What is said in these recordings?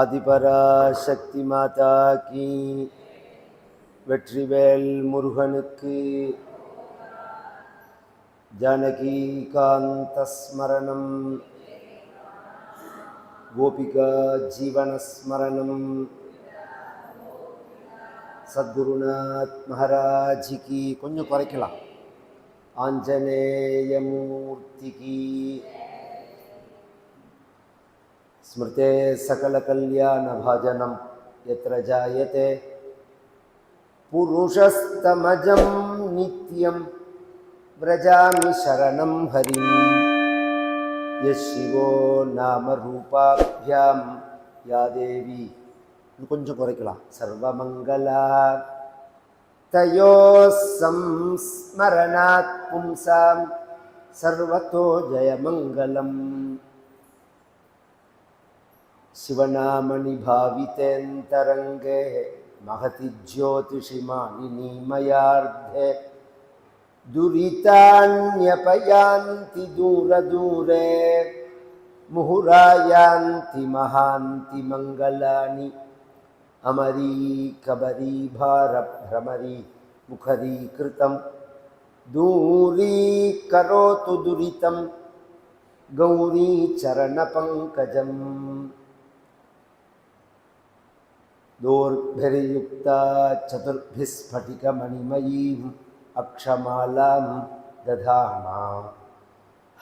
ஆதிபராசக்தி மாதா key. Vetrivel முருகனுக்கு. ஜானகி காந்தஸ்மரணம் கோபிகா ஜீவனஸ்மரணம். சத்குருநாத் மகாராஜிக்கு கொஞ்சம் குறைக்கலாம். ஆஞ்சநேயமூர்த்திக்கு स्मृते सकलकल्याणभाजनं यत्र जायते पुरुषस्तमजं नित्यं व्रजामि शरणं हरिं यः शिवो नामरूपाभ्यां या देवी கொஞ்சம் குறைக்கலாம் சர்வமங்களா तयोः संस्मरणात् पुंसां सर्वतो जयमङ्गलम् शिवनामनिभावितेऽन्तरङ्गे महति ज्योतिषिमानिनीमयार्धे दुरितान्यपयान्ति दूरदूरे, मुहुरायान्ति महान्ति मङ्गलानि। अमरी कबरी भारभ्रमरी मुखरीकृतं। दूरीकरोतु दुरितं, गौरीचरणपङ्कजम्। दोर्भिर्युक्ता चतुर्भिः स्फटिकमणिमयीम् अक्षमालां दधाना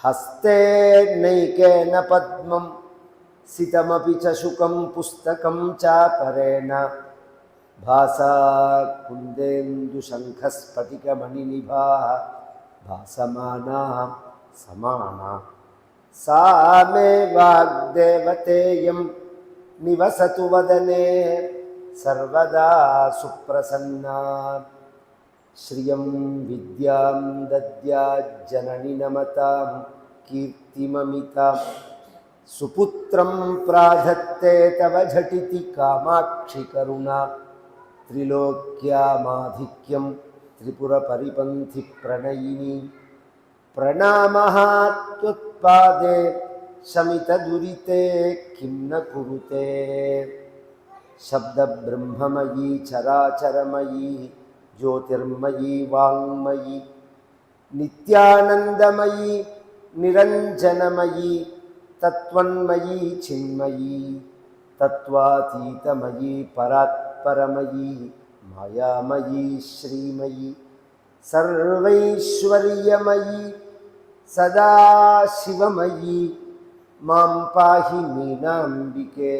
हस्ते नैकेन पद्मं, सितमपि च शुकं पुस्तकं चापरेण। भासा कुन्देन्दुशङ्खस्फटिकमणिनिभा भासमाना समाना। सा मे वाग्देवतेयं निवसतु वदने। सर्वदा सुप्रसन्ना। श्रियं विद्यां दद्याज्जननि नमतां कीर्तिममितां। सुपुत्रं प्राधत्ते तव झटिति कामाक्षि करुणा। त्रिलोक्यामाधिक्यं त्रिपुरपरिपन्थिप्रणयिनी प्रणामः त्वत्पादे शमितदुरिते किं न कुरुते। शब्दब्रह्ममयी चराचरमयी ज्योतिर्मयी वाङ्मयी नित्यानन्दमयी निरञ्जनमयी तत्त्वन्मयी चिन्मयी तत्त्वातीतमयी परात्परमयी मायामयी श्रीमयी सर्वैश्वर्यमयी सदाशिवमयी मां पाहि मीनाम्बिके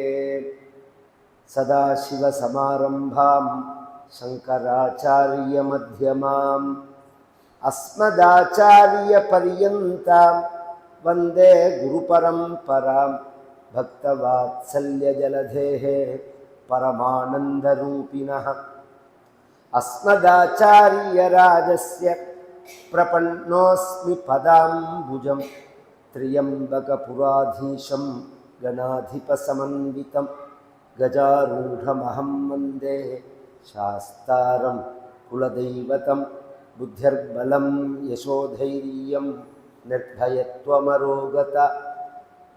सदाशिवसमारम्भां शङ्कराचार्यमध्यमाम् अस्मदाचार्यपर्यन्तां वंदे गुरुपरम्परां भक्तवात्सल्यजलधेः परमानन्दरूपिणः। अस्मदाचार्यराजस्य प्रपन्नोऽस्मि पदाम्बुजं त्र्यम्बकपुराधीशं गणाधिपसमन्वितं गजारूढमहं वन्दे शास्तारं कुलदैवतं बुद्धिर्बलं यशोधैर्यं निर्भयत्वमरोगत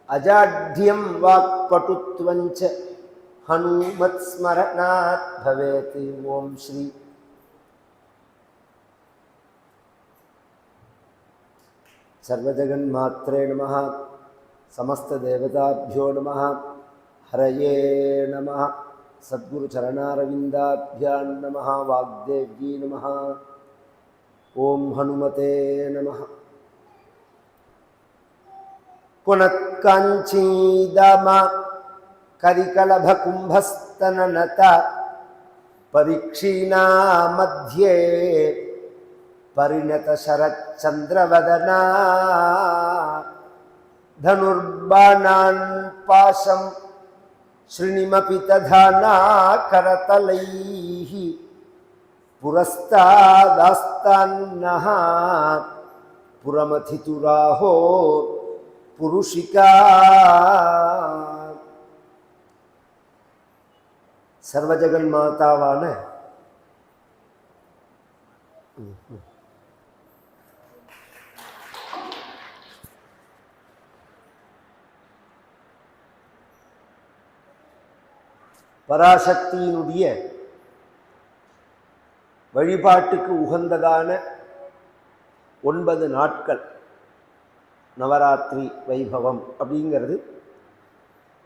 अजाढ्यं वाक्पटुत्वञ्च हनुमत्स्मरणात् भवेत् ॐ श्री सर्वजगन्मात्रे नमः समस्तदेवताभ्यो नमः హరయే నమ సద్గురుచరణారవిందాభ్యాం నమ వాగ్దేవ్యీ నమ ఓం హనుమతే నమ పునత్కాంచీదమ కరికలభకుంభస్తనత పరీక్షీణా మధ్యే పరిణత శరచంద్రవదనా ధనుర్బాణాన్ పాశం श्रृणिमी तधना करतल पुरस्तादस्तन्नमथितुराहो पुरुषिका। सर्वजगन्माता वाले பராசக்தியினுடைய வழிபாட்டுக்கு உகந்ததான ஒன்பது நாட்கள். நவராத்திரி வைபவம் அப்படிங்கிறது.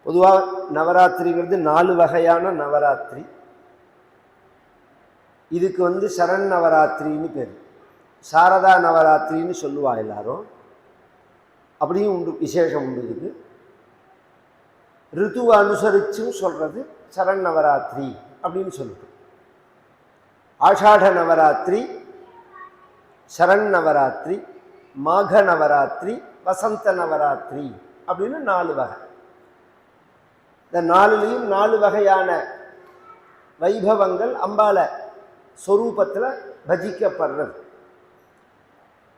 பொதுவாக நவராத்திரிங்கிறது நாலு வகையான நவராத்திரி. இதுக்கு வந்து சரண் நவராத்திரின்னு பேர். சாரதா நவராத்திரின்னு சொல்லுவா எல்லாரும். அப்படியும் உண்டு விசேஷம் உண்டு இதுக்கு. ரித்துவை அனுசரிச்சும் சொல்கிறது சரண் நவராத்திரி அப்படின்னு சொல்லிட்டு ஆஷாட நவராத்திரி சரண் நவராத்திரி மாக நவராத்திரி வசந்த நவராத்திரி அப்படின்னு நாலு வகை. இந்த நாலுலேயும் நாலு வகையான வைபவங்கள் அம்பால ஸ்வரூபத்தில் பஜிக்கப்படுறது.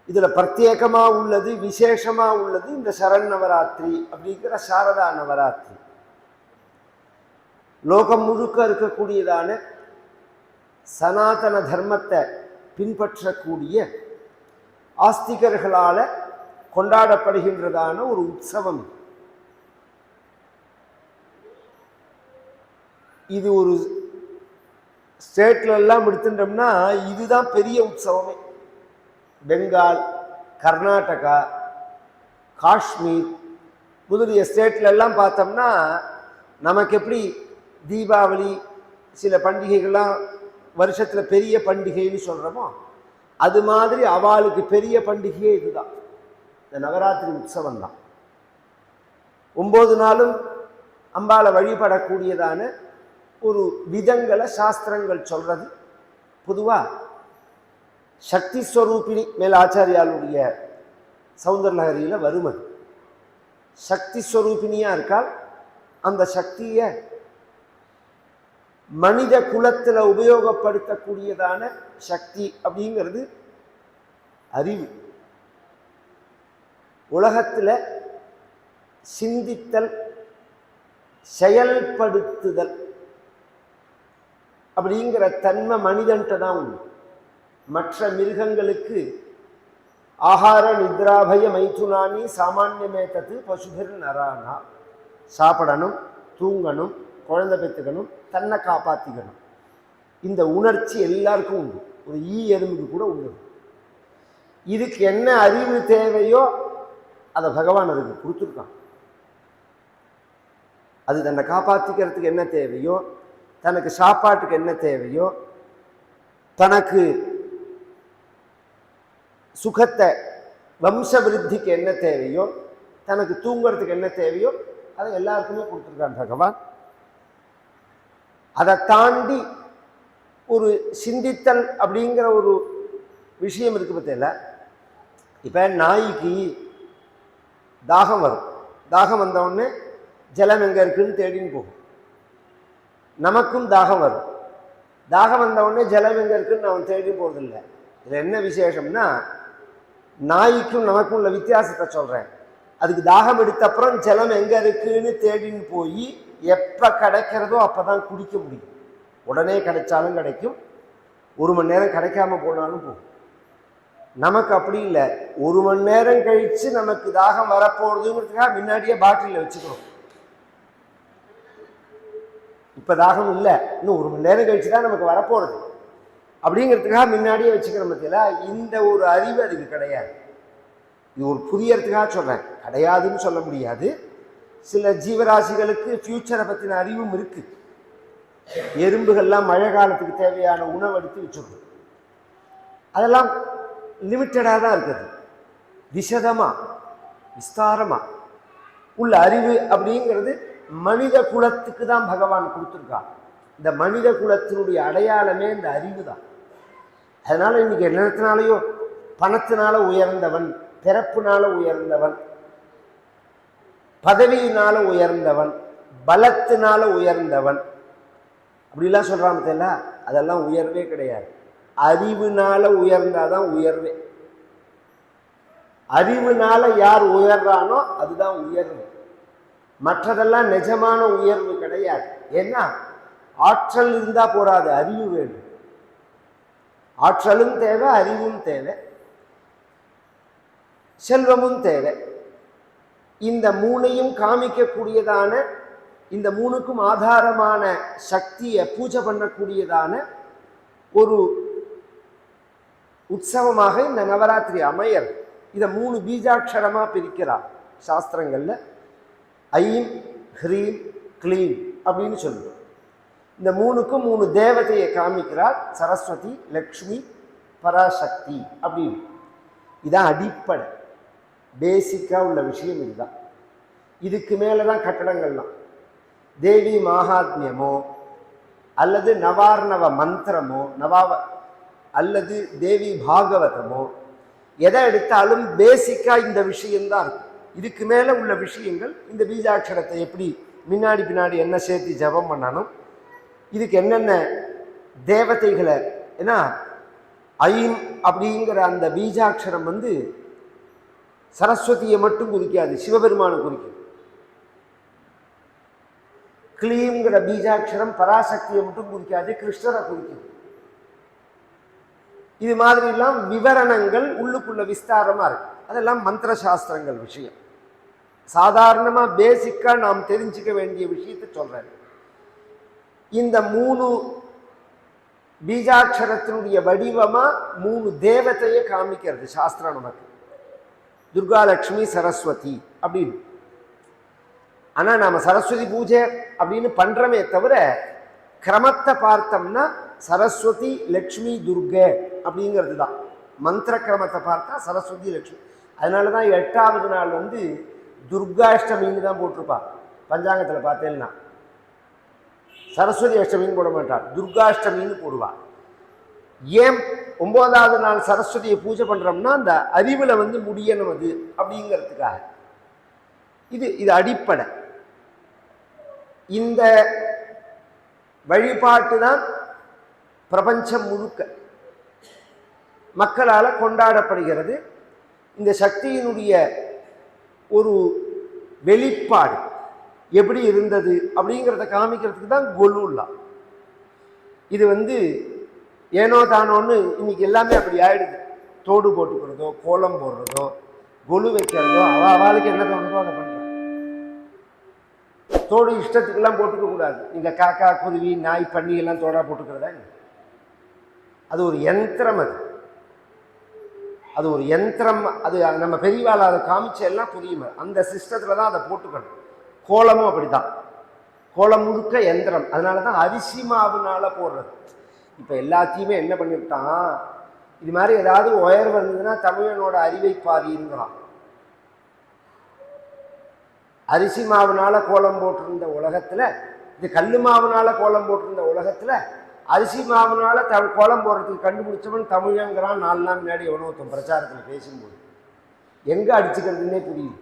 இதில் பிரத்யேகமாக உள்ளது விசேஷமாக உள்ளது இந்த சரண் நவராத்திரி அப்படிங்கிற சாரதா நவராத்திரி. லோகம் முழுக்க இருக்கக்கூடியதான சனாதன தர்மத்தை பின்பற்றக்கூடிய ஆஸ்திகர்களால் கொண்டாடப்படுகின்றதான ஒரு உற்சவம் இது. ஒரு ஸ்டேட்ல எல்லாம் எடுத்துட்டோம்னா இதுதான் பெரிய உற்சவமே பெங்கால் கர்நாடகா காஷ்மீர் முதலிய ஸ்டேட்ல எல்லாம் பார்த்தோம்னா நமக்கு எப்படி தீபாவளி சில பண்டிகைகள்லாம் வருஷத்தில் பெரிய பண்டிகைன்னு சொல்கிறோமோ அது மாதிரி அவளுக்கு பெரிய பண்டிகையே இதுதான். இந்த நவராத்திரி உற்சவம் தான் ஒம்பது நாளும் அம்பாவை வழிபடக்கூடியதான ஒரு விதங்களை சாஸ்திரங்கள் சொல்கிறது பொதுவாக சக்தி ஸ்வரூபிணி மேல் ஆச்சாரியாளுடைய சௌந்தரலகரியில் வரும் அது. சக்தி ஸ்வரூபிணியாக இருக்கால் அந்த சக்தியை மனித குலத்தில் உபயோகப்படுத்தக்கூடியதான சக்தி அப்படிங்கிறது அறிவு. உலகத்தில் சிந்தித்தல் செயல்படுத்துதல் அப்படிங்கிற தன்மை மனிதன்ட்ட தான் உண்டு. மற்ற மிருகங்களுக்கு ஆகார நித்ராபய மைத்துனானி சாமானியமே தத்து பசுபெரு நரானா. சாப்பிடணும் தூங்கணும் குழந்தை பெற்றுக்கணும் தன்னை காப்பாற்றிக்கணும் இந்த உணர்ச்சி எல்லாருக்கும் உண்டு. ஒரு ஈ எறும்புக்கு கூட உண்டு. இதுக்கு என்ன அறிவு தேவையோ அதை பகவான் அதுக்கு கொடுத்துருக்கான். அது தன்னை காப்பாற்றிக்கிறதுக்கு என்ன தேவையோ தனக்கு சாப்பாட்டுக்கு என்ன தேவையோ தனக்கு சுகத்தை வம்ச விருத்திக்கு என்ன தேவையோ தனக்கு தூங்குறதுக்கு என்ன தேவையோ அதை எல்லாருக்குமே கொடுத்துருக்கான் பகவான். அதை தாண்டி ஒரு சிந்தித்தல் அப்படிங்கிற ஒரு விஷயம் இருக்கு பத்தியில இப்போ நாய்க்கு தாகம் வரும். தாகம் வந்தவுடனே ஜலம் எங்கே இருக்குன்னு தேடின்னு போகும். நமக்கும் தாகம் வரும். தாகம் வந்தவுடனே ஜலம் எங்கே இருக்குன்னு அவன் தேடி போகிறதில்ல இதில் என்ன விசேஷம்னா நாய்க்கும் நமக்கும் உள்ள வித்தியாசத்தை சொல்கிறேன் அதுக்கு தாகம் எடுத்த அப்புறம் ஜலம் எங்கே இருக்குன்னு தேடின்னு போய் எப்போ கிடைக்கிறதோ அப்போ தான் குடிக்க முடியும். உடனே கிடைச்சாலும் கிடைக்கும். ஒரு மணி நேரம் கிடைக்காம போனாலும் போகும். நமக்கு அப்படி இல்லை. ஒரு மணி நேரம் கழித்து நமக்கு தாகம் வரப்போகிறதுங்கிறதுக்காக முன்னாடியே பாட்டிலில் வச்சுக்கிறோம். இப்போ தாகம் இல்லை. இன்னும் ஒரு மணி நேரம் கழித்து தான் நமக்கு வரப்போகிறது அப்படிங்கிறதுக்காக முன்னாடியே வச்சுக்கிறோம் பத்தியில இந்த ஒரு அறிவு அதுக்கு கிடையாது. இது ஒரு புதியறதுக்காக சொல்கிறேன் கிடையாதுன்னு சொல்ல முடியாது. சில ஜீவராசிகளுக்கு ஃப்யூச்சரை பற்றின அறிவும் இருக்குது எறும்புகள்லாம் மழை காலத்துக்கு தேவையான உணவு எடுத்து வச்சுருக்கும் அதெல்லாம் லிமிட்டடாக தான் இருக்குது. விசதமாக விஸ்தாரமாக உள்ள அறிவு அப்படிங்கிறது மனித குலத்துக்கு தான் பகவான் கொடுத்துருக்கான் இந்த மனித குலத்தினுடைய அடையாளமே இந்த அறிவு தான். அதனால் இன்றைக்கி என்னத்தினாலேயோ பணத்தினால உயர்ந்தவன் பிறப்புனால உயர்ந்தவன் பதவியினால உயர்ந்தவன் பலத்தினால உயர்ந்தவன். அப்படிலாம் சொல்கிறான் தெரியல அதெல்லாம் உயர்வே கிடையாது. அறிவுனால உயர்ந்தாதான் உயர்வே. அறிவுனால யார் உயர்றானோ அதுதான் உயர்வு. மற்றதெல்லாம் நிஜமான உயர்வு கிடையாது. ஏன்னா ஆற்றல் இருந்தால் போராது அறிவு வேணும் ஆற்றலும் தேவை அறிவும் தேவை. செல்வமும் தேவை. இந்த மூணையும் காமிக்கக்கூடியதான இந்த மூணுக்கும் ஆதாரமான சக்தியை பூஜை பண்ணக்கூடியதான ஒரு உற்சவமாக இந்த நவராத்திரி அமையர் இதை மூணு பீஜாட்சரமா பிரிக்கிறார் சாஸ்திரங்கள்ல. ஐம் ஹ்ரீம் க்ளீம் அப்படின்னு சொல்லுவோம் இந்த மூணுக்கும் மூணு தேவதையை காமிக்கிறார் சரஸ்வதி லக்ஷ்மி பராசக்தி அப்படின்னு. இதான் அடிப்படை. பேசிக்காக உள்ள விஷயம் இதுதான். இதுக்கு மேலே தான் கட்டடங்கள்லாம். தேவி மகாத்மியமோ அல்லது நவார்ணவ மந்திரமோ நவாவ அல்லது தேவி பாகவதமோ எதை எடுத்தாலும் பேசிக்காக இந்த விஷயம்தான் இருக்கும். இதுக்கு மேலே உள்ள விஷயங்கள் இந்த பீஜாட்சரத்தை எப்படி முன்னாடி பின்னாடி என்ன சேர்த்து ஜெபம் பண்ணணும் இதுக்கு என்னென்ன தேவதைகளை ஏன்னா ஐம் அப்படிங்கிற அந்த பீஜாட்சரம் வந்து சரஸ்வதியை மட்டும் குறிக்காது சிவபெருமானை குறிக்கும். கிளீங்கிற பீஜாட்சரம் பராசக்தியை மட்டும் குறிக்காது கிருஷ்ணரை குறிக்கும். இது மாதிரிலாம் விவரணங்கள் உள்ளுக்குள்ள விஸ்தாரமா இருக்கு. அதெல்லாம் மந்திர சாஸ்திரங்கள் விஷயம். சாதாரணமா பேசிக்காக நாம் தெரிஞ்சுக்க வேண்டிய விஷயத்தை சொல்கிறேன் இந்த மூணு பீஜாட்சரத்தினுடைய வடிவமா மூணு தேவத்தையே காமிக்கிறது சாஸ்திரம் நமக்கு. துர்கா லக்ஷ்மி சரஸ்வதி அப்படின்னு. ஆனால் நாம சரஸ்வதி பூஜை அப்படின்னு பண்றோமே தவிர கிரமத்தை பார்த்தோம்னா சரஸ்வதி லக்ஷ்மி துர்கை அப்படிங்கிறது தான். மந்திர கிரமத்தை பார்த்தா சரஸ்வதி லக்ஷ்மி அதனால தான் எட்டாவது நாள் வந்து துர்காஷ்டமின்னு தான் போட்டிருப்பா பஞ்சாங்கத்தில் பார்த்தேன்னா. சரஸ்வதி அஷ்டமின்னு போட மாட்டாள் துர்காஷ்டமின்னு போடுவார். ஏன் ஒன்பதாவது நாள் சரஸ்வதியை பூஜை பண்ணுறோம்னா அந்த அறிவில் வந்து முடியணும் அது அப்படிங்கிறதுக்காக. இது இது அடிப்படை. இந்த வழிபாட்டு தான் பிரபஞ்சம் முழுக்க மக்களால் கொண்டாடப்படுகிறது. இந்த சக்தியினுடைய ஒரு வெளிப்பாடு எப்படி இருந்தது அப்படிங்கிறத காமிக்கிறதுக்கு தான் கொலுல்லா இது வந்து ஏனோ தானோன்னு இன்னைக்கு எல்லாமே அப்படி ஆயிடுது. தோடு போட்டுக்கிறதோ கோலம் போடுறதோ கொலு வைக்கிறதோ அவ அவளுக்கு என்ன தோணுதோ அதை பண்ணுறோம் தோடு இஷ்டத்துக்கெல்லாம் போட்டுக்க கூடாது. நீங்கள் காக்கா குருவி நாய் பண்ணி எல்லாம் தோடாக போட்டுக்கிறதா அது ஒரு யந்திரம் அது. அது ஒரு யந்திரம் அது நம்ம பெரியவாள் அதை காமிச்ச எல்லாம் புரியுமே அந்த சிஸ்டத்தில் தான் அதை போட்டுக்கணும். கோலமும் அப்படிதான் கோலம் முழுக்க யந்திரம். அதனால தான் அரிசி மாவுனால போடுறது. இப்போ எல்லாத்தையுமே என்ன பண்ணிவிட்டான்? இது மாதிரி ஏதாவது உயர் வந்ததுன்னா தமிழனோட அறிவை பாதிங்கிறான் அரிசி மாவுனால கோலம் போட்டிருந்த உலகத்தில் இது கல் மாவுனால கோலம் போட்டிருந்த உலகத்தில் அரிசி மாவுனால த கோலம் போடுறதுக்கு கண்டுபிடிச்சவன் தமிழங்கிறான் நாலு நாள் முன்னாடி எவனோ ஒருத்தன் பிரச்சாரத்தில் பேசும்போது. எங்கே அடிச்சுக்கிறதுன்னே புரியுது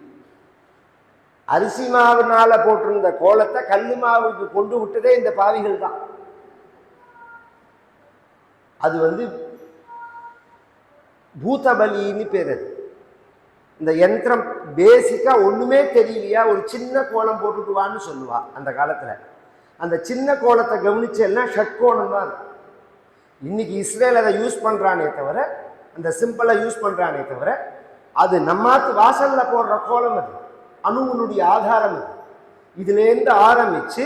அரிசி மாவுனால போட்டிருந்த கோலத்தை கல் மாவுக்கு கொண்டு விட்டதே இந்த பாவிகள் தான் அது வந்து பூதபலின்னு பேர் அது. இந்த யந்திரம் பேசிக்காக ஒன்றுமே தெரியலையா? ஒரு சின்ன கோலம் போட்டுட்டு வான்னு சொல்லுவா அந்த காலத்தில். அந்த சின்ன கோலத்தை கவனிச்சேன்னா ஷட்கோணம் தான் இன்னைக்கு இஸ்ரேல் அதை யூஸ் பண்ணுறானே தவிர அந்த சிம்பிளாக யூஸ் பண்ணுறானே தவிர அது நம்மாத்து வாசலில் போடுற கோலம் அது. அணுவனுடைய ஆதாரம் அது. இதுலேருந்து ஆரம்பித்து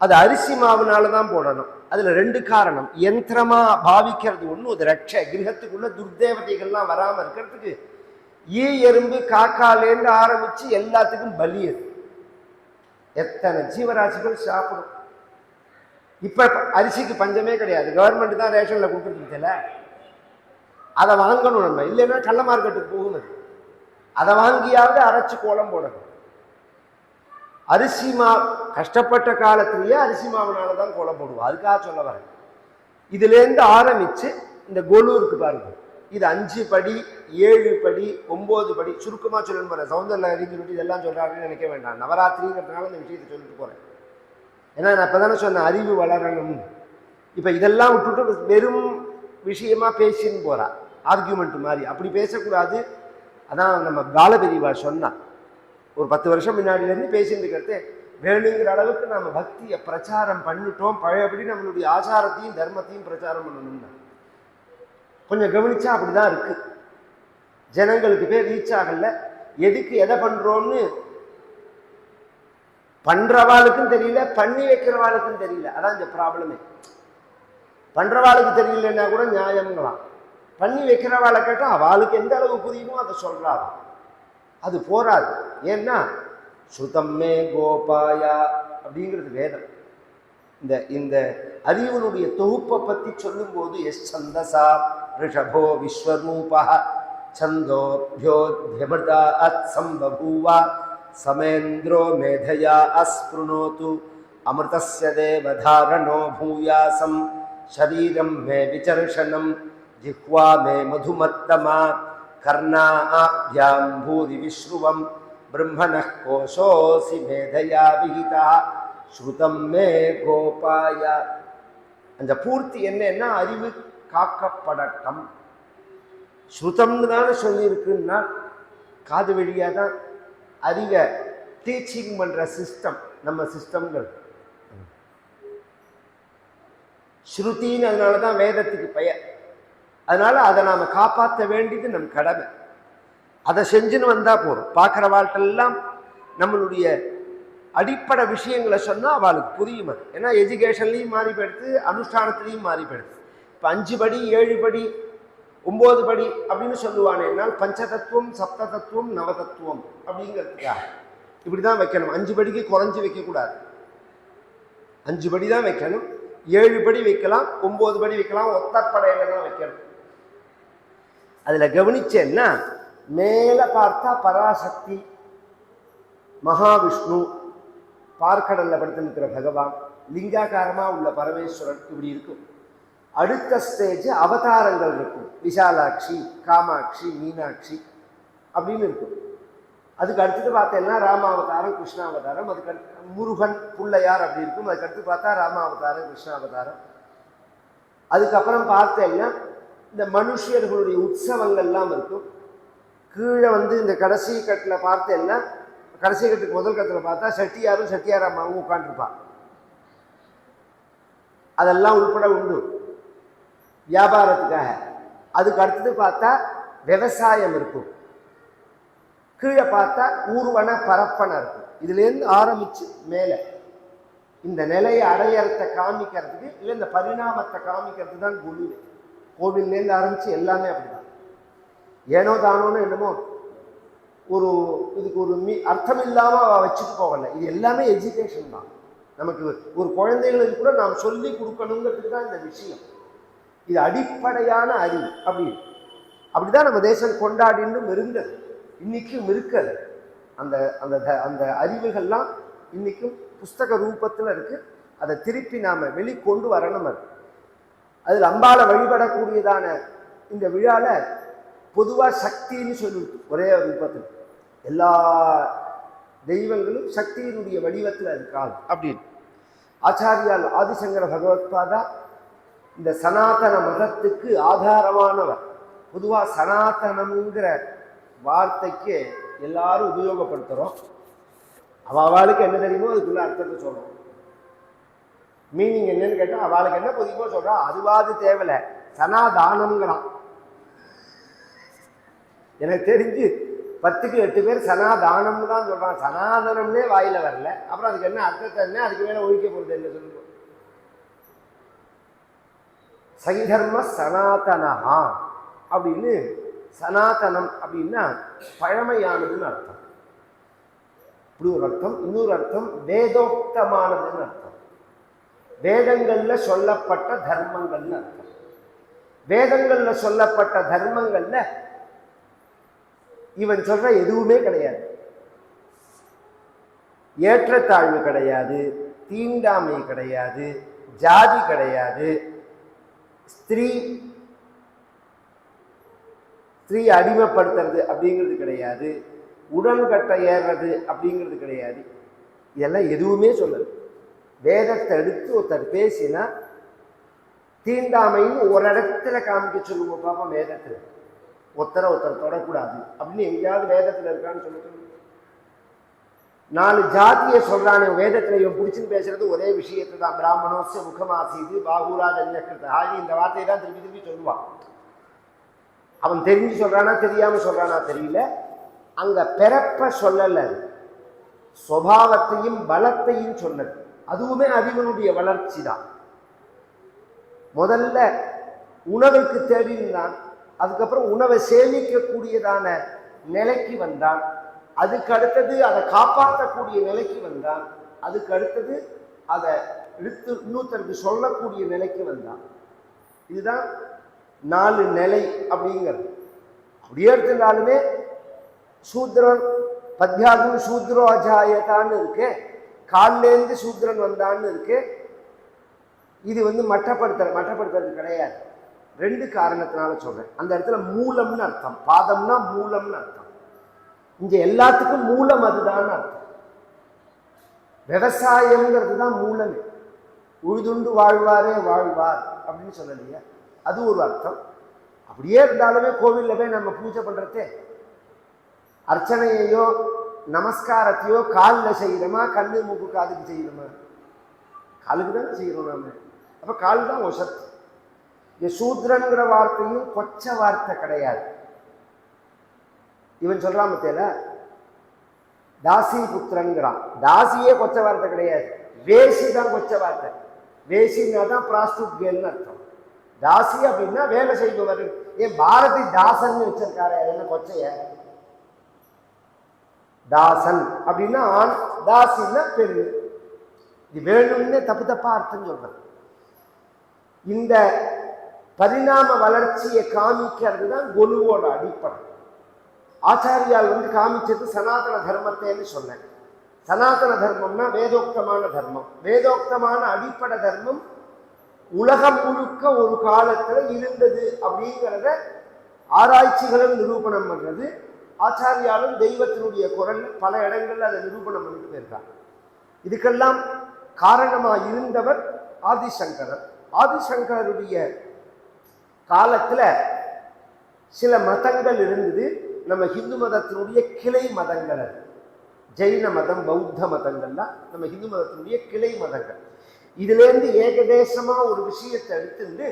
அது அரிசி மாவுனால தான் போடணும். அதில் ரெண்டு காரணம். யந்திரமாக பாவிக்கிறது ஒன்று அது ரட்ச கிரகத்துக்குள்ள துர்தேவதைகள்லாம் வராமல் இருக்கிறதுக்கு ஈ எறும்பு காக்காலேருந்து ஆரம்பித்து எல்லாத்துக்கும் பலி அது. எத்தனை ஜீவராசிகள் சாப்பிடும். இப்போ அரிசிக்கு பஞ்சமே கிடையாது. கவர்மெண்ட் தான் ரேஷனில் கொடுத்துருக்குதுல அதை வாங்கணும் நம்ம. இல்லைன்னா கள்ள மார்க்கெட்டுக்கு போகணும் அதை வாங்கியாவது அரைச்சி கோலம் போடணும். அரிசி மா கஷ்டப்பட்ட காலத்திலேயே அரிசி மாவுனால தான் கோலம் போடுவோம். அதுக்காக சொல்ல வரேன். இதுலேருந்து ஆரம்பித்து இந்த கொலு இருக்கு பாருங்க. இது அஞ்சு படி ஏழு படி ஒம்பது படி சுருக்கமாக சொல்லணும் போகிறேன் சவுந்தரில் அறிஞர் இதெல்லாம் சொல்கிறாருன்னு நினைக்க வேண்டாம். நவராத்திரிங்கிறதுனால இந்த விஷயத்தை சொல்லிட்டு போகிறேன் ஏன்னா நான் இப்போ தானே சொன்னேன் அறிவு வளரணும். இப்போ இதெல்லாம் விட்டுட்டு வெறும் விஷயமா பேசின்னு போகிறா ஆர்கியூமெண்ட் மாதிரி. அப்படி பேசக்கூடாது. அதான் நம்ம பாலபெரிவா சொன்னான் ஒரு பத்து வருஷம் முன்னாடிலேருந்து பேசிட்டு இருக்கிறது வேணுங்கிற அளவுக்கு நம்ம பக்தியை பிரச்சாரம் பண்ணிட்டோம். பழையபடி நம்மளுடைய ஆச்சாரத்தையும் தர்மத்தையும் பிரச்சாரம் பண்ணணும்னா கொஞ்சம் கவனிச்சா அப்படிதான் இருக்கு. ஜனங்களுக்கு பேர் ரீச் ஆகல. எதுக்கு எதை பண்றோம்னு பண்றவாளுக்கும் தெரியல பண்ணி வைக்கிறவாளுக்கும் தெரியல. அதான் இந்த ப்ராப்ளமே பண்றவாளுக்கு தெரியலன்னா கூட நியாயம்ங்களாம். பண்ணி வைக்கிறவாளை கேட்டால் அவளுக்கு எந்த அளவு புரியுமோ அதை சொல்றாள் அது போராது. ஏன்னா ஸ்ருதம்மே கோபாயா அப்படிங்கிறது வேதம். இந்த இந்த அறிவனுடைய தொகுப்பை பற்றி சொல்லும்போது எஸ் சந்தசா ரிஷபோ விஸ்வரூபா சந்தோபியோத்யமிருதா அத் சம்பூவா சமேந்திரோ மேதையா அஸ்பிருணோத்து அமிர்தஸ்ய தேவதாரணோ பூயாசம். சரீரம் மே விசர்ஷனம் ஜிஹ்வா மே மதுமத்தமா கர்ணாபியாம் பூதி விஸ்ருவம் பிரம்மண கோஷோசி மேதையா விகிதா ஸ்ருதம் மே கோபாய அந்த பூர்த்தி என்னன்னா அறிவு காக்கப்படட்டம். ஸ்ருதம்னு தானே சொல்லியிருக்குன்னா காது வழியாக தான் அறிவை டீச்சிங் பண்ணுற சிஸ்டம் நம்ம சிஸ்டம்கள் ஸ்ருதின்னு அதனால தான் வேதத்துக்கு பெயர். அதனால் அதை நாம் காப்பாற்ற வேண்டியது நம் கடமை. அதை செஞ்சுன்னு வந்தால் போதும். பார்க்குற வாழ்க்கெல்லாம் நம்மளுடைய அடிப்படை விஷயங்களை சொன்னால் அவளுக்கு புரியும் அது. ஏன்னா எஜுகேஷன்லேயும் மாறி போயிடுது அனுஷ்டானத்துலேயும் மாறி போயிடுது இப்போ அஞ்சு படி ஏழு படி ஒம்பது படி அப்படின்னு சொல்லுவானேனால் பஞ்சதத்துவம் சப்த தத்துவம் நவதத்துவம் அப்படிங்கிறதுக்காக இப்படி தான் வைக்கணும். அஞ்சு படிக்கு குறைஞ்சி வைக்கக்கூடாது. அஞ்சு படி தான் வைக்கணும். ஏழு படி வைக்கலாம் ஒம்பது படி வைக்கலாம் ஒத்தப்படையில தான் வைக்கணும். அதில் கவனிச்சேன்னா மேலே பார்த்தா பராசக்தி மகாவிஷ்ணு பார்க்கடல்ல படுத்திருக்கிற பகவான் லிங்காகாரமாக உள்ள பரமேஸ்வரன் இப்படி இருக்கும். அடுத்த ஸ்டேஜ் அவதாரங்கள் இருக்கும். விசாலாட்சி காமாட்சி மீனாட்சி அப்படின்னு இருக்கும். அதுக்கு அடுத்தது பார்த்தேன்னா ராமாவதாரம் கிருஷ்ணாவதாரம் அதுக்கு அடுத்து முருகன் பிள்ளையார் அப்படி இருக்கும். அதுக்கு அடுத்து பார்த்தா ராமாவதாரம் கிருஷ்ணாவதாரம். அதுக்கப்புறம் பார்த்தேன்னா இந்த மனுஷியர்களுடைய உற்சவங்கள்லாம் இருக்கும். கீழே வந்து இந்த கடைசி கட்டில் பார்த்தேன்னா கடைசி கட்டுக்கு முதல் கட்டத்தில் பார்த்தா செட்டியாரும் செட்டியார் அம்மாவும் உட்காந்துருப்பா அதெல்லாம் உட்பட உண்டு. வியாபாரத்துக்காக. அதுக்கு அடுத்தது பார்த்தா விவசாயம் இருக்கும். கீழே பார்த்தா ஊர்வன பரப்பன இருக்கும். இதுலேருந்து ஆரம்பித்து மேலே. இந்த நிலையை அடையறத்தை காமிக்கிறதுக்கு இல்லை இந்த பரிணாமத்தை காமிக்கிறது தான் குரு கோவில்லேருந்து ஆரம்பித்து எல்லாமே அப்படிதான். ஏனோ தானோன்னு என்னமோ ஒரு இதுக்கு ஒரு மீ அர்த்தம் இல்லாமல் வச்சுட்டு போகலை. இது எல்லாமே எஜுகேஷன் தான். நமக்கு ஒரு குழந்தைகளுக்கு கூட நாம் சொல்லி கொடுக்கணுங்கிறதுக்கு தான் இந்த விஷயம். இது அடிப்படையான அறிவு. அப்படி அப்படிதான் நம்ம தேசம் கொண்டாடின்னும் இருந்தது இன்னைக்கும் இருக்கிறது அந்த அந்த த- அந்த அறிவுகள்லாம் இன்னைக்கும் புஸ்தக ரூபத்தில் இருக்குது அதை திருப்பி நாம் வெளிக்கொண்டு வரணும் அது. அதில் அம்பால வழிபடக்கூடியதான இந்த விழால பொதுவாக சக்தின்னு சொல்லிருக்கு ஒரே ரூபத்தில் எல்லா தெய்வங்களும் சக்தியினுடைய வடிவத்தில் இருக்காள் அப்படின்னு. ஆச்சாரியால் ஆதிசங்கர பகவத்பாதா இந்த சனாதன மதத்துக்கு ஆதாரமானவர். பொதுவாக சனாதனம்ங்கிற வார்த்தைக்கு எல்லாரும் உபயோகப்படுத்துகிறோம் அவளுக்கு என்ன தெரியுமோ அதுக்குள்ள அர்த்தத்தை சொல்கிறோம் மீனிங் என்னன்னு கேட்டால் அவளுக்கு என்ன புரியுமோ சொல்கிறா அதுவாது தேவையில்ல சனாதானம்ங்கிறான். எனக்கு தெரிஞ்சு பத்துக்கு எட்டு பேர் சனாதானம்னு தான் சொல்கிறான் சனாதனம்னே வாயில வரல. அப்புறம் அதுக்கு என்ன அர்த்தத்தை என்ன? அதுக்கு மேலே ஒழிக்க போகிறது என்ன சொல்லுவோம் சைதர்ம சனாதனஹா அப்படின்னு சனாதனம் அப்படின்னா பழமையானதுன்னு அர்த்தம். இப்படி ஒரு அர்த்தம் இன்னொரு அர்த்தம் வேதோக்தமானதுன்னு அர்த்தம். வேதங்கள்ல சொல்லப்பட்ட தர்மங்கள்னு அர்த்தம். வேதங்கள்ல சொல்லப்பட்ட தர்மங்கள்ல இவன் சொல்ற எதுவுமே கிடையாது. ஏற்றத்தாழ்வு கிடையாது தீண்டாமை கிடையாது ஜாதி கிடையாது. ஸ்திரீ ஸ்திரீ அடிமைப்படுத்துறது அப்படிங்கிறது கிடையாது. உடன்கட்டை ஏறுறது அப்படிங்கிறது கிடையாது. இதெல்லாம் எதுவுமே சொல்லலை. வேதத்தை எடுத்து ஒருத்தர் பேசினா தீண்டாமைன்னு ஒரு இடத்துல காமிக்க சொல்லுங்க பாப்போம் வேதத்தில். ஒருத்தரை ஒருத்தர் தொடக்கூடாது. அப்படின்னு எங்கேயாவது வேதத்தில் இருக்கான்னு சொல்ல சொல்லுங்க. நாலு ஜாதியை சொல்றானே வேதத்தில் இவன் பிடிச்சின்னு பேசுறது ஒரே விஷயத்தை தான் பிராமணோச முகமாசீது பாகுராஜ் அந்நகிருத்த ஆகி இந்த வார்த்தையை தான் திரும்பி திரும்பி சொல்லுவான் அவன் தெரிஞ்சு சொல்றானா தெரியாம சொல்றானா தெரியல. அங்க பிறப்ப சொல்லல சுபாவத்தையும் சுவாவத்தையும் பலத்தையும் சொன்னது அதுவுமே அறிவனுடைய வளர்ச்சி தான். முதல்ல உணவுக்கு தேடினான் அதுக்கப்புறம் உணவை சேமிக்கக்கூடியதான நிலைக்கு வந்தான். அதுக்கு அடுத்தது அதை காப்பாற்றக்கூடிய நிலைக்கு வந்தான். அதுக்கு அடுத்தது அதை இழுத்து இன்னொருத்தருக்கு சொல்லக்கூடிய நிலைக்கு வந்தான். இதுதான் நாலு நிலை அப்படிங்கிறது. அப்படியே எடுத்திருந்தாலுமே சூத்ரன் பத்யாதும் சூத்ரோ அஜாயதான்னு இருக்கேன் கால்லேருந்து சூத்ரன் வந்தான்னு இருக்கு. இது வந்து மட்டப்படுத்துற மட்டப்படுத்துறது கிடையாது. ரெண்டு காரணத்தினால சொல்றேன். அந்த இடத்துல மூலம்னு அர்த்தம். பாதம்னா மூலம்னு அர்த்தம். இங்க எல்லாத்துக்கும் மூலம் அதுதான் அர்த்தம். விவசாயம்ங்கிறது தான் மூலமே. உழுதுண்டு வாழ்வாரே வாழ்வார் அப்படின்னு சொல்லலையா அது ஒரு அர்த்தம். அப்படியே இருந்தாலுமே கோவில்ல போய் நம்ம பூஜை பண்ணுறதே அர்ச்சனையையோ நமஸ்காரத்தையோ காலில் செய்கிறோமா கண்ணு மூக்கு காதுக்கு செய்கிறோமா? காலுக்கு தானே செய்கிறோம் நாம. அப்போ கால் தான் ஒசத். இந்த சூத்ரங்கிற வார்த்தையும் கொச்ச வார்த்தை கிடையாது. இவன் சொல்கிறான் மத்தியில தாசி புத்திரங்கிறான் தாசியே கொச்ச வார்த்தை கிடையாது. வேசி தான் கொச்ச வார்த்தை. வேசின்னா தான் ப்ராஸ்டியூட் கேல்னு அர்த்தம். தாசி அப்படின்னா வேலை செய்பவர். ஏன் பாரதி தாசன் வச்சிருக்காரு என்ன கொச்சையை? தாசன். அப்படின்னா ஆண் தாசின்னா பெண். இது வேணும்னே தப்பு தப்பா அர்த்தம் சொல்றேன். இந்த பரிணாம வளர்ச்சியை காமிக்கிறது தான் குருவோட அடிப்படை. ஆச்சாரியால் வந்து காமிச்சது சனாதன தர்மத்தைன்னு சொன்னேன். சனாதன தர்மம்னா வேதோக்தமான தர்மம். வேதோக்தமான அடிப்படை தர்மம் உலகம் முழுக்க ஒரு காலத்தில் இருந்தது அப்படிங்கிறத ஆராய்ச்சிகளும் நிரூபணம் பண்ணுறது ஆச்சாரியாலும் தெய்வத்தினுடைய குரல் பல இடங்களில் அதை நிரூபணம் பண்ணிட்டு போயிருக்காங்க இதுக்கெல்லாம் காரணமா இருந்தவர் ஆதிசங்கரர். ஆதிசங்கருடைய காலத்துல சில மதங்கள் இருந்தது. நம்ம ஹிந்து மதத்தினுடைய கிளை மதங்கள் அது. ஜெயின மதம் பௌத்த மதங்கள்லாம் நம்ம ஹிந்து மதத்தினுடைய கிளை மதங்கள். இதுலேருந்து ஏகதேசமா ஒரு விஷயத்தை எடுத்துட்டு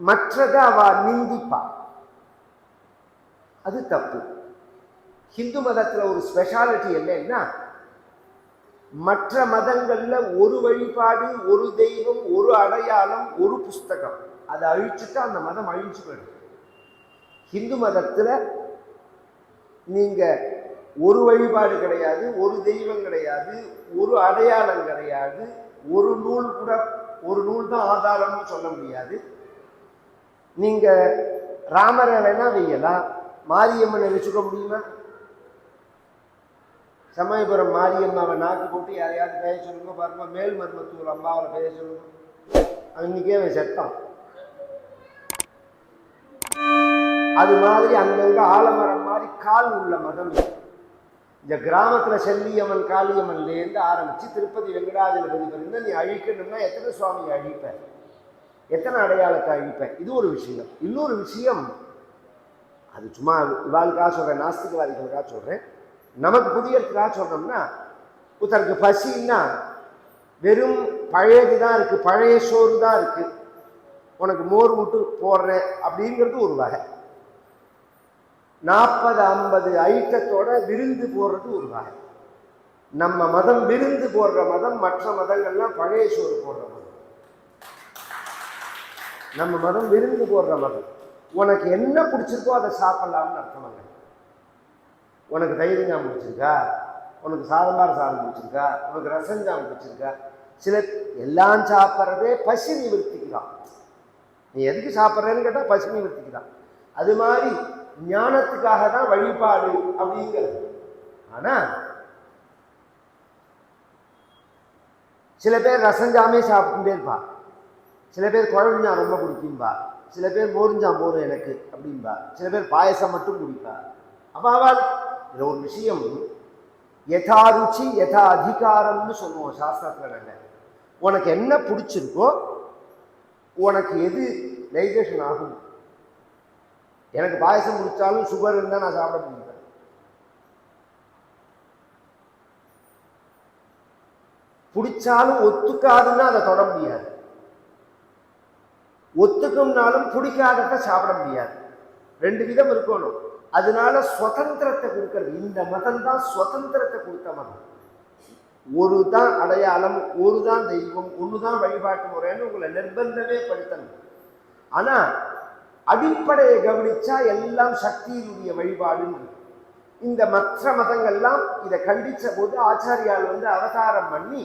மற்றதை அவ நிந்திப்பா அது தப்பு. ஹிந்து மதத்தில் ஒரு ஸ்பெஷாலிட்டி என்னன்னா மற்ற மதங்களில் ஒரு வழிபாடு ஒரு தெய்வம் ஒரு அடையாளம் ஒரு புஸ்தகம். அதை அழிச்சுட்டு அந்த மதம் அழிஞ்சு போயிடும். ஹிந்து மதத்தில் நீங்கள் ஒரு வழிபாடு கிடையாது ஒரு தெய்வம் கிடையாது ஒரு அடையாளம் கிடையாது ஒரு நூல் கூட ஒரு நூல் தான் ஆதாரம்னு சொல்ல முடியாது. நீங்கள் ராமரை வேணா வையலாம் மாரியம்மனை வச்சுக்க முடியுமா? சமயபுரம் மாரியம்மாவை நாக்கு போட்டு யாரையாவது பேச சொல்லுங்க. பாருங்க மேல் மருமத்தூர் அம்மாவில் பேச சொல்லுங்க. அன்னைக்கே அவன் செத்தான். அது மாதிரி அங்கங்க ஆலமரம் மாதிரி கால் உள்ள மதம். இந்த கிராமத்தில் செல்லியம்மன் காளியம்மன்லேருந்து ஆரம்பித்து திருப்பதி வெங்கடாஜலபதி வரைக்கும் நீ அழிக்கணும்னா எத்தனை சுவாமியை அழிப்ப? எத்தனை அடையாளத்தை அழிப்பேன் இது ஒரு விஷயம். இன்னொரு விஷயம் அது சும்மா இவாளுக்காக சொல்றேன் நாஸ்திகவாதிகளுக்காக சொல்றேன். நமக்கு புதியதுக்காக சொல்கிறோம்னா ஒருத்தருக்கு பசின்னா வெறும் பழையது தான் இருக்கு பழைய சோறு தான் இருக்கு. உனக்கு மோர் விட்டு போடுறேன் அப்படிங்கிறது ஒரு வகை. நாற்பது ஐம்பது ஐட்டத்தோட விருந்து போடுறது ஒரு வகை. நம்ம மதம் விருந்து போடுற மதம் மற்ற மதங்கள்லாம் பழைய சோறு போடுற மதம். நம்ம மதம் விருந்து போடுற மதம். உனக்கு என்ன பிடிச்சிருக்கோ அதை சாப்பிடலாம்னு அர்த்தமாங்க உனக்கு தைரியஞ்சாம் பிடிச்சிருக்கா? உனக்கு சாதம்பார சாதம் பிடிச்சிருக்கா? உனக்கு ரசஞ்சாம் பிடிச்சிருக்கா? சில எல்லாம் சாப்பிட்றதே பசி நிவர்த்திக்கு தான். நீ எதுக்கு சாப்பிட்றேன்னு கேட்டால் பசி நிவர்த்திக்கு தான். அது மாதிரி ஞானத்துக்காக தான் வழிபாடு அப்படிங்கிறது. ஆனால் சில பேர் ரசஞ்சாமே சாப்பிட்டுட்டே இருப்பா. சில பேர் குழம்பு ரொம்ப பிடிக்கும்பா. சில பேர் மோரிஞ்சாம் போதும் எனக்கு அப்படின்பா சில பேர் பாயசம் மட்டும் குடிப்பா. அப்போ இதில் இது ஒரு விஷயம் யதா ருச்சி யதா அதிகாரம்னு சொல்லுவோம் சாஸ்திரத்தில் நாங்கள் உனக்கு என்ன பிடிச்சிருக்கோ உனக்கு எது டைஜஷன் ஆகும். எனக்கு பாயசம் குடித்தாலும் சுகர் இருந்தால் நான் சாப்பிட முடியும் பிடிச்சாலும் ஒத்துக்காதுன்னா அதை தொட முடியாது. ஒத்துக்கும்னாலும் பிடிக்காதத சாப்பிட முடியாது. ரெண்டு விதம் இருக்கணும். அதனால சுதந்திரத்தை கொடுக்கறது. இந்த மதம் தான் சுதந்திரத்தை கொடுத்த மதம். ஒரு தான் அடையாளம் ஒரு தான் தெய்வம் ஒன்று தான் வழிபாட்டு முறைன்னு உங்களை நிர்பந்தமே படுத்தணும். ஆனா அடிப்படையை கவனிச்சா எல்லாம் சக்தியினுடைய வழிபாடுன்னு இந்த மற்ற மதங்கள்லாம் இதை கண்டிச்ச போது ஆச்சாரியால் வந்து அவதாரம் பண்ணி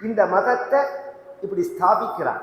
இந்த மதத்தை இப்படி ஸ்தாபிக்கிறார்.